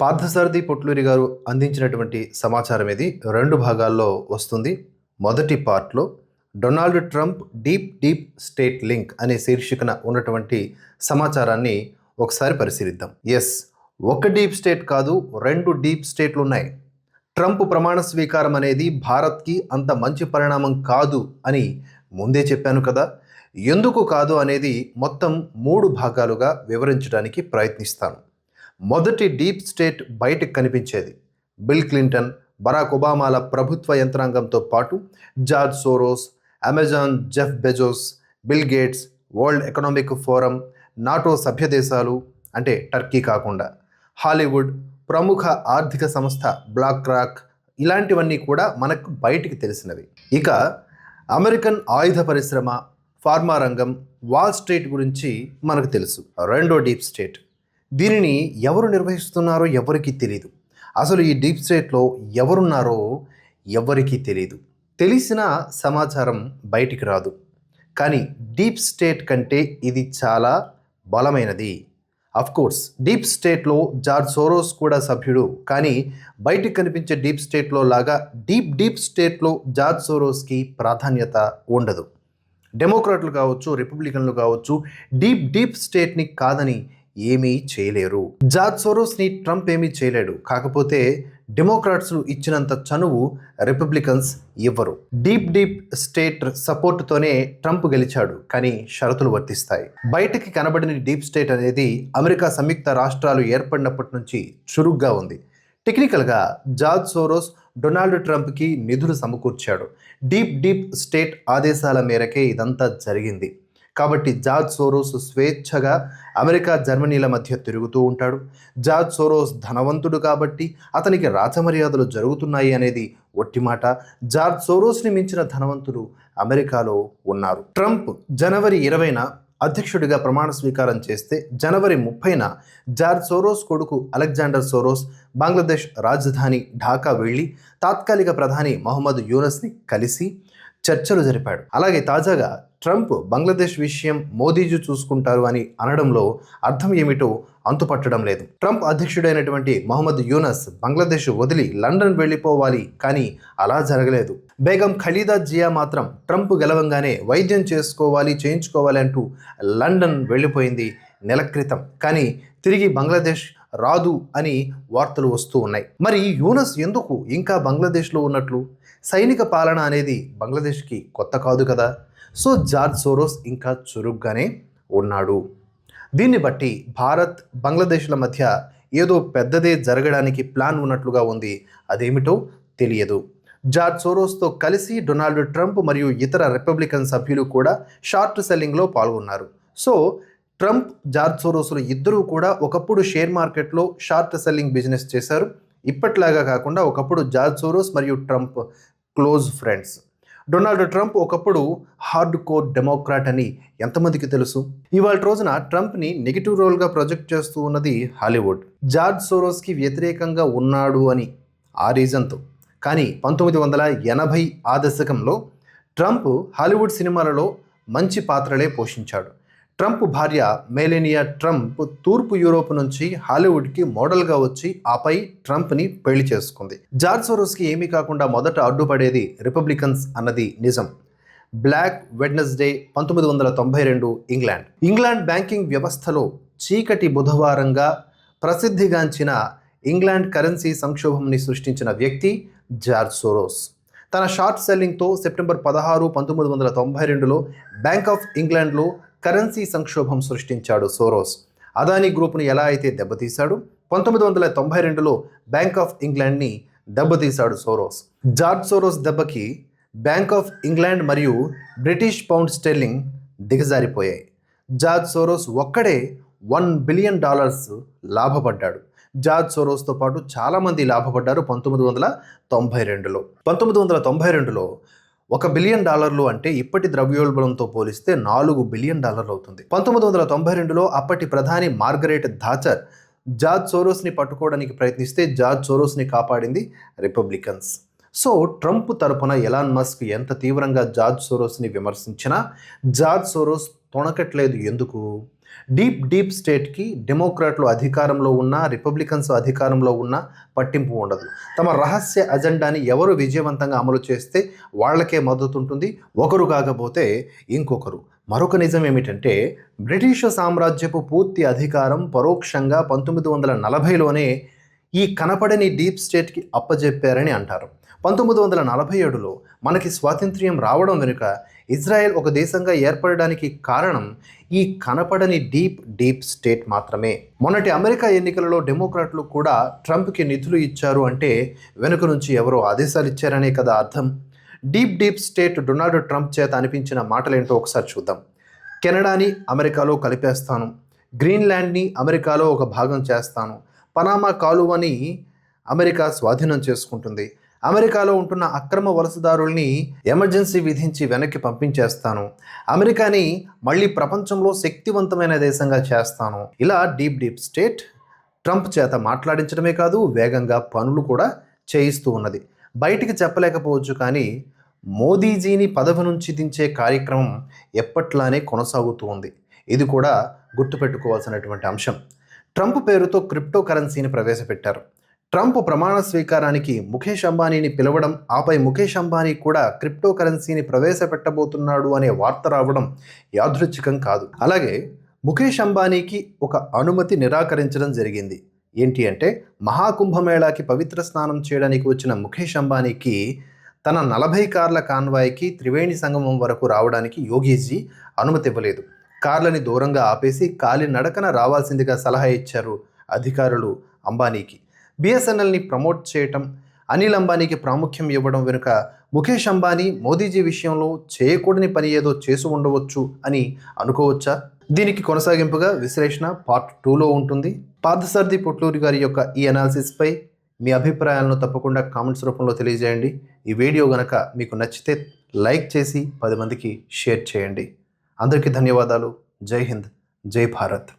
పార్థసారథి పొట్లూరి గారు అందించినటువంటి సమాచారం ఇది రెండు భాగాల్లో వస్తుంది. మొదటి పార్ట్లో Donald Trump deep deep state link అనే శీర్షికన ఉన్నటువంటి సమాచారాన్ని ఒకసారి పరిశీలిద్దాం. ఎస్ ఒక డీప్ స్టేట్ కాదు రెండు డీప్ స్టేట్లు ఉన్నాయి. ట్రంప్ ప్రమాణ స్వీకారం అనేది భారత్కి అంత మంచి పరిణామం కాదు అని ముందే చెప్పాను కదా. ఎందుకు కాదు అనేది మొత్తం మూడు భాగాలుగా వివరించడానికి ప్రయత్నిస్తాను. మొదటి డీప్ స్టేట్ బయటకు కనిపించేది. బిల్ క్లింటన్ బరాక్ ఒబామాల ప్రభుత్వ యంత్రాంగంతో పాటు George Soros Amazon Jeff Bezos Bill Gates world economic forum NATO సభ్య దేశాలు అంటే టర్కీ కాకుండా. హాలీవుడ్ ప్రముఖ ఆర్థిక సంస్థ బ్లాక్ రాక్ ఇలాంటివన్నీ కూడా మనకు బయటికి తెలిసినవి. ఇక అమెరికన్ ఆయుధ పరిశ్రమ ఫార్మా రంగం వాల్ స్ట్రీట్ గురించి మనకు తెలుసు. రెండో డీప్ స్టేట్. దీనిని ఎవరు నిర్వహిస్తున్నారో ఎవరికీ తెలియదు అసలు ఈ డీప్ స్టేట్లో ఎవరున్నారో ఎవరికీ తెలియదు తెలిసిన సమాచారం బయటికి రాదు. కానీ డీప్ స్టేట్ కంటే ఇది చాలా బలమైనది. కోర్స్ డీప్ స్టేట్లో జార్జ్ సోరోస్ కూడా సభ్యుడు. కానీ బయటికి కనిపించే డీప్ స్టేట్లో లాగా డీప్ డీప్ స్టేట్లో జార్జ్ సోరోస్కి ప్రాధాన్యత ఉండదు. డెమోక్రాట్లు కావచ్చు రిపబ్లికన్లు కావచ్చు డీప్ డీప్ స్టేట్ని కాదని ఏమీ చేయలేరు. జార్జ్ సోరోస్ని ట్రంప్ ఏమీ చేయలేడు. కాకపోతే డెమోక్రాట్స్ ఇచ్చినంత చనువు రిపబ్లికన్స్ ఇవ్వరు. డీప్ డీప్ స్టేట్ సపోర్ట్తోనే ట్రంప్ గెలిచాడు. కానీ షరతులు వర్తిస్తాయి. బయటకి కనబడిన డీప్ స్టేట్ అనేది అమెరికా సంయుక్త రాష్ట్రాలు ఏర్పడినప్పటి నుంచి చురుగ్గా ఉంది. టెక్నికల్గా జార్జ్ సోరోస్ డొనాల్డ్ ట్రంప్కి నిధులు సమకూర్చాడు. డీప్ డీప్ స్టేట్ ఆదేశాల మేరకే ఇదంతా జరిగింది. కాబట్టి జార్జ్ సోరోస్ స్వేచ్ఛగా అమెరికా జర్మనీల మధ్య తిరుగుతూ ఉంటాడు. జార్జ్ సోరోస్ ధనవంతుడు కాబట్టి అతనికి రాజమర్యాదలు జరుగుతున్నాయి అనేది ఒట్టి మాట. జార్జ్ సోరోస్ని మించిన ధనవంతులు అమెరికాలో ఉన్నారు. ట్రంప్ జనవరి ఇరవైన అధ్యక్షుడిగా ప్రమాణ స్వీకారం చేస్తే జనవరి ముప్పైన జార్జ్ సోరోస్ కొడుకు అలెగ్జాండర్ సోరోస్ బంగ్లాదేశ్ రాజధాని ఢాకా వెళ్ళి తాత్కాలిక ప్రధాని మహమ్మద్ యూనస్ని కలిసి చర్చలు జరిపాడు. అలాగే తాజాగా ట్రంప్ బంగ్లాదేశ్ విషయం మోదీజీ చూసుకుంటారు అని అనడంలో అర్థం ఏమిటో అంతుపట్టడం లేదు. ట్రంప్ అధ్యక్షుడైనటువంటి మహమ్మద్ యూనస్ బంగ్లాదేశ్ వదిలి లండన్ వెళ్ళిపోవాలి కానీ అలా జరగలేదు. బేగం ఖలీదా జియా మాత్రం ట్రంప్ గెలవంగానే వైద్యం చేసుకోవాలి చేయించుకోవాలి అంటూ లండన్ వెళ్ళిపోయింది నెల క్రితం. కానీ తిరిగి బంగ్లాదేశ్ రాదు అని వార్తలు వస్తూ ఉన్నాయి. మరి యూనస్ ఎందుకు ఇంకా బంగ్లాదేశ్లో ఉన్నట్లు? సైనిక పాలన అనేది బంగ్లాదేశ్కి కొత్త కాదు కదా? సో జార్జ్ సోరోస్ ఇంకా చురుగ్గానే ఉన్నాడు. దీన్ని బట్టి భారత్ బంగ్లాదేశ్ల మధ్య ఏదో పెద్దదే జరగడానికి ప్లాన్ ఉన్నట్లుగా ఉంది. అదేమిటో తెలియదు. జార్జ్ సోరోస్తో కలిసి డొనాల్డ్ ట్రంప్ మరియు ఇతర రిపబ్లికన్ సభ్యులు కూడా షార్ట్ సెల్లింగ్లో పాల్గొన్నారు. సో ట్రంప్ జార్జ్ సోరోసులు ఇద్దరూ కూడా ఒకప్పుడు షేర్ మార్కెట్లో షార్ట్ సెల్లింగ్ బిజినెస్ చేశారు. ఇప్పట్లాగా కాకుండా ఒకప్పుడు జార్జ్ సోరోస్ మరియు Trump close friends. Donald Trump ఒకప్పుడు హార్డ్ కోర్ డెమోక్రాట్ అని ఎంతమందికి తెలుసు? ఇవాళ రోజున ట్రంప్ని నెగిటివ్ రోల్గా ప్రొజెక్ట్ చేస్తూ ఉన్నది హాలీవుడ్. జార్జ్ సోరోస్కి వ్యతిరేకంగా ఉన్నాడు అని ఆ రీజన్తో. కానీ పంతొమ్మిది వందల ఎనభై ఆ దశకంలో ట్రంప్ హాలీవుడ్ సినిమాలలో మంచి పాత్రలే పోషించాడు. ట్రంప్ భార్య మేలేనియా ట్రంప్ తూర్పు యూరోప్ నుంచి హాలీవుడ్కి మోడల్గా వచ్చి ఆపై ట్రంప్ని పెళ్ళి చేసుకుంది. జార్జ్ సోరోస్కి ఏమీ కాకుండా మొదట అడ్డుపడేది రిపబ్లికన్స్ అన్నది నిజం. బ్లాక్ వెడ్నెస్డే పంతొమ్మిది వందల తొంభై రెండు ఇంగ్లాండ్. ఇంగ్లాండ్ బ్యాంకింగ్ వ్యవస్థలో చీకటి బుధవారంగా ప్రసిద్ధిగాంచిన ఇంగ్లాండ్ కరెన్సీ సంక్షోభంని సృష్టించిన వ్యక్తి జార్జ్ సోరోస్. తన షార్ట్ సెల్లింగ్తో సెప్టెంబర్ పదహారు పంతొమ్మిది వందల తొంభై రెండులో బ్యాంక్ ఆఫ్ ఇంగ్లాండ్లో కరెన్సీ సంక్షోభం సృష్టించాడు సోరోస్. అదానీ గ్రూప్ను ఎలా అయితే దెబ్బతీశాడు? పంతొమ్మిది వందల తొంభై రెండులో బ్యాంక్ ఆఫ్ ఇంగ్లాండ్ని దెబ్బతీశాడు సోరోస్. జార్జ్ సోరోస్ దెబ్బకి బ్యాంక్ ఆఫ్ ఇంగ్లాండ్ మరియు బ్రిటిష్ పౌండ్ స్టెర్లింగ్ దిగజారిపోయాయి. జార్జ్ సోరోస్ ఒక్కడే వన్ బిలియన్ డాలర్స్ లాభపడ్డాడు. జార్జ్ సోరోస్తో పాటు చాలామంది లాభపడ్డారు పంతొమ్మిది వందల తొంభై రెండులో. పంతొమ్మిది వందల తొంభై రెండులో ఒక బిలియన్ డాలర్లు అంటే ఇప్పటి ద్రవ్యోల్బణంతో పోలిస్తే నాలుగు బిలియన్ డాలర్లు అవుతుంది. పంతొమ్మిది వందల తొంభై రెండులో అప్పటి ప్రధాని మార్గరేట్ థాచర్ జార్జ్ సోరోస్ని పట్టుకోవడానికి ప్రయత్నిస్తే జార్జ్ సోరోస్ని కాపాడింది రిపబ్లికన్స్. సో ట్రంప్ తరపున ఎలాన్ మస్క్ ఎంత తీవ్రంగా జార్జ్ సోరోస్ని విమర్శించినా జార్జ్ సోరోస్ తొణకట్లేదు. ఎందుకు? డీప్ డీప్ స్టేట్కి డెమోక్రాట్లు అధికారంలో ఉన్నా రిపబ్లికన్స్ అధికారంలో ఉన్నా పట్టింపు ఉండదు. తమ రహస్య అజెండాని ఎవరు విజయవంతంగా అమలు చేస్తే వాళ్ళకే మద్దతు ఉంటుంది ఒకరు కాకపోతే ఇంకొకరు. మరొక నిజం ఏమిటంటే బ్రిటిష్ సామ్రాజ్యపు పూర్తి అధికారం పరోక్షంగా పంతొమ్మిది వందల నలభైలోనే ఈ కనపడని డీప్ స్టేట్కి అప్పజెప్పారని అంటారు. పంతొమ్మిది వందల నలభై ఏడులో మనకి స్వాతంత్ర్యం రావడం వెనుక ఇజ్రాయెల్ ఒక దేశంగా ఏర్పడడానికి కారణం ఈ కనపడని డీప్ డీప్ స్టేట్ మాత్రమే. మొన్నటి అమెరికా ఎన్నికలలో డెమోక్రాట్లు కూడా ట్రంప్కి నిధులు ఇచ్చారు అంటే వెనుక నుంచి ఎవరో ఆదేశాలు ఇచ్చారనే కదా అర్థం. Deep deep state Donald Trump చేత అనిపించిన మాటలేంటో ఒకసారి చూద్దాం. కెనడాని అమెరికాలో కలిపేస్తాను. గ్రీన్లాండ్ని అమెరికాలో ఒక భాగం చేస్తాను. పనామా కాలువని అమెరికా స్వాధీనం చేసుకుంటుంది. అమెరికాలో ఉంటున్న అక్రమ వలసదారుల్ని ఎమర్జెన్సీ విధించి వెనక్కి పంపించేస్తాను. అమెరికాని మళ్ళీ ప్రపంచంలో శక్తివంతమైన దేశంగా చేస్తాను. ఇలా డీప్ డీప్ స్టేట్ ట్రంప్ చేత మాట్లాడించడమే కాదు వేగంగా పనులు కూడా చేయిస్తూ ఉన్నది. బయటికి చెప్పలేకపోవచ్చు కానీ మోదీజీని పదవి నుంచి దించే కార్యక్రమం ఎప్పట్లానే కొనసాగుతూ ఉంది. ఇది కూడా గుర్తుపెట్టుకోవాల్సినటువంటి అంశం. ట్రంప్ పేరుతో క్రిప్టో కరెన్సీని ప్రవేశపెట్టారు. ట్రంప్ ప్రమాణ స్వీకారానికి ముఖేష్ అంబానీని పిలవడం ఆపై ముఖేష్ అంబానీ కూడా క్రిప్టో కరెన్సీని ప్రవేశపెట్టబోతున్నాడు అనే వార్త రావడం యాదృచ్ఛికం కాదు. అలాగే ముఖేష్ అంబానీకి ఒక అనుమతి నిరాకరించడం జరిగింది. ఏంటి అంటే మహాకుంభమేళాకి పవిత్ర స్నానం చేయడానికి వచ్చిన ముఖేష్ అంబానీకి తన నలభై కార్ల కాన్వాయ్కి త్రివేణి సంగమం వరకు రావడానికి యోగీజీ అనుమతి ఇవ్వలేదు. కార్లని దూరంగా ఆపేసి కాలి నడకన రావాల్సిందిగా సలహా ఇచ్చారు అధికారులు అంబానీకి. బిఎస్ఎన్ఎల్ని ప్రమోట్ చేయటం అనిల్ అంబానీకి ప్రాముఖ్యం ఇవ్వడం వెనుక ముఖేష్ అంబానీ మోదీజీ విషయంలో చేయకూడని పని ఏదో చేసి ఉండవచ్చు అని అనుకోవచ్చా? దీనికి కొనసాగింపుగా విశ్లేషణ పార్ట్ టూలో ఉంటుంది. పార్థసారథి పొట్లూరి గారి యొక్క ఈ అనాలిసిస్పై మీ అభిప్రాయాలను తప్పకుండా కామెంట్స్ రూపంలో తెలియజేయండి. ఈ వీడియో గనక మీకు నచ్చితే లైక్ చేసి పది మందికి షేర్ చేయండి. అందరికీ ధన్యవాదాలు. జై హింద్. జై భారత్.